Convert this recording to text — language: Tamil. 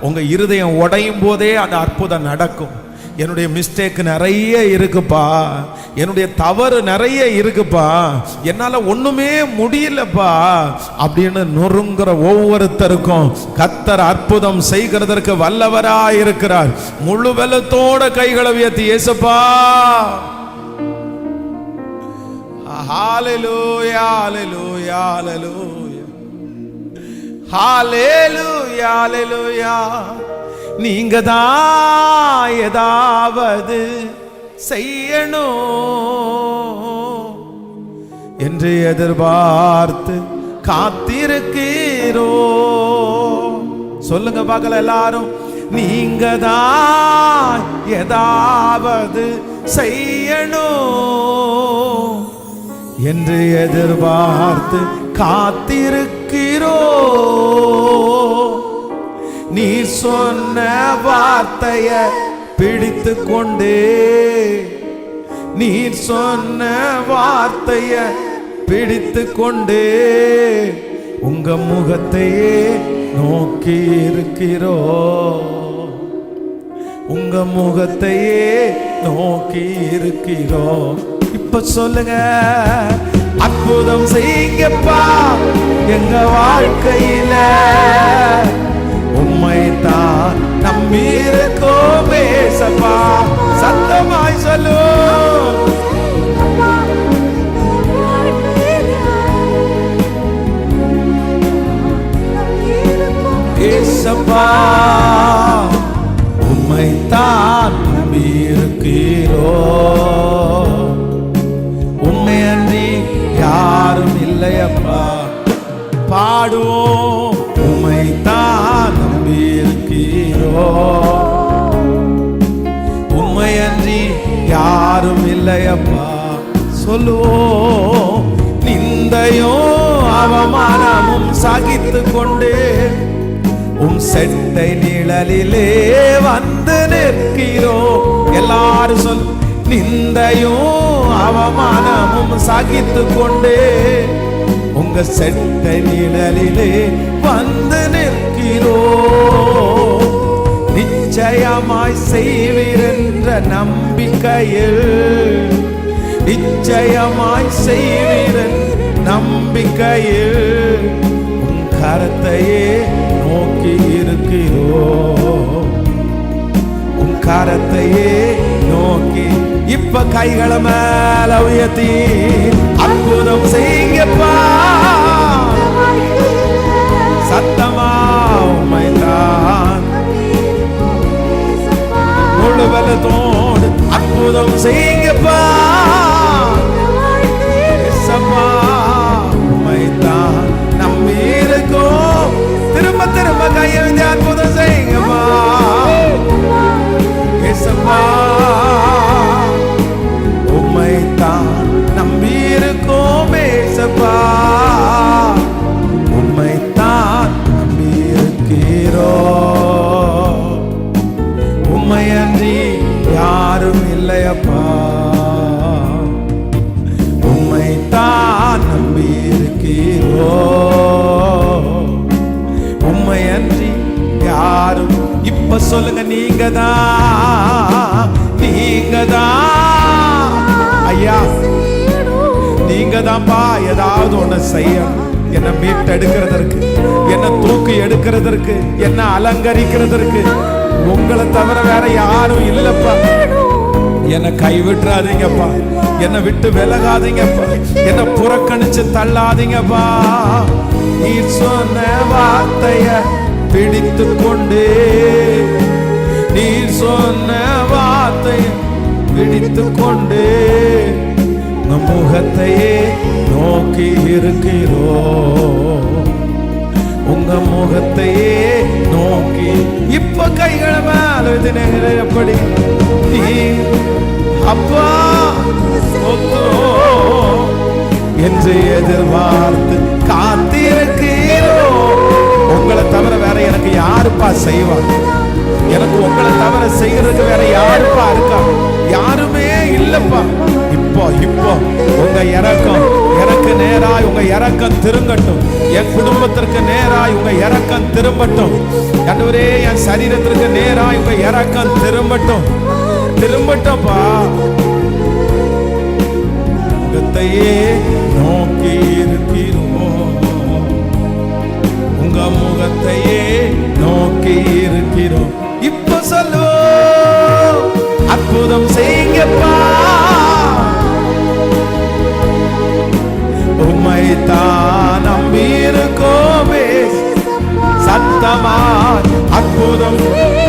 உங்க இருதயம் உடையும் போதே அந்த அற்புதம் நடக்கும். என்னுடைய மிஸ்டேக் நிறைய இருக்குப்பா. என்னுடைய தவறு நிறைய இருக்குப்பா. என்னால ஒண்ணுமே முடியலப்பா. அப்படின்னு நொறுங்குற ஒவ்வொருத்தருக்கும் கத்தர் அற்புதம் செய்கிறதற்கு வல்லவரா இருக்கிறார். முழு வெள்ளத்தோட கைகளை உயர்த்தி ஏசப்பா! Hallelujah hallelujah hallelujah hallelujah hallelujah hallelujah. நீங்க தான் ஏதாவது செய்யணும் என்று எதிர்பார்த்து காத்திருக்கிறோ. சொல்லுங்க பார்க்கல எல்லாரும் நீங்க தான் ஏதாவது செய்யணும் என்று எதிர்பார்த்து காத்திருக்கிறோ. வார்த்தைய பிடித்து கொண்டே. நீர் சொன்ன வார்த்தைய பிடித்து கொண்டே. உங்க முகத்தையே நோக்கி இருக்கிறோ. உங்க முகத்தையே நோக்கி இருக்கிறோ. இப்ப சொல்லுங்க அற்புதம் செய்யுங்கப்பா எங்க வாழ்க்கையில உம்மை தான் பேசப்பா சத்தமாய் சொல்லு ஏசப்பா உம்மை நம்பி இருக்கிறோ உண்மை அன்றி யாரும் இல்லையப்பா பாடுவோம் இருக்கிறோ உண்மை யாரும் இல்லையப்பா. சொல்லுவோம் நிந்தையோ அவமானமும் சகித்து கொண்டு. உம் செட்டை நிழலிலே வந்து நிற்கிறோம் எல்லாரும் சொல் நிந்தையும் அவமானமும் சகித்து கொண்டு. உங்க செட்டை நிழலிலே வந்து நிற்கிறோம் நிச்சயமாய் செய்வீரென்ற நம்பிக்கையில் நிச்சயமாய் செய்வீரன் நம்பிக்கையில் உன் கரத்தையே நோக்கி இருக்கிறோ உன் கரத்தையே நோக்கி இப்ப கைகளை மேல உயர்த்தி அற்புதம் செய்யுங்கப்பா அற்புதம் செய்யுங்கப்பா தான்ப்பா ஏதாவது ஒன்று செய்யணும். என்னை மீட்டெடுக்கிறதற்கு என்னை தூக்கி எடுக்கிறதற்கு என்னை அலங்கரிக்கிறதற்கு. உங்களை தவிர வேற யாரும் இல்லைப்பா. என்னை கைவிட்டுறாதீங்கப்பா. என்னை விட்டு விலகாதீங்கப்பா. என்னை புறக்கணிச்சு தள்ளாதீங்கப்பா. நீ சொன்ன வார்த்தைய பிடித்து கொண்டு நீ சொன்ன வார்த்தைய பிடித்து கொண்டு. உங்க முகத்தையே நோக்கி இருக்கிறோ? உங்க முகத்தையே நோக்கி. இப்ப கைகளை மேல எப்படி? நீ அப்பா என்று எதிர்பார்த்து காத்திருக்கிறோ. உங்களை தவிர வேற எனக்கு யாருப்பா செய்வாங்க எனக்கு உங்களை தவிர செய்யறதுக்கு வேற யார் இப்போ உங்க இறக்கம் எனக்கு நேராய் உங்க இறக்கம் திரும்பட்டும். என் குடும்பத்திற்கு நேராய் உங்க இறக்கம் திரும்பட்டும். ஆண்டவரே என் சரீரத்திற்கு நேராய் உங்க இறக்கம் திரும்பட்டும். திரும்பட்டும்பா முகத்தையே நோக்கி அற்புதம்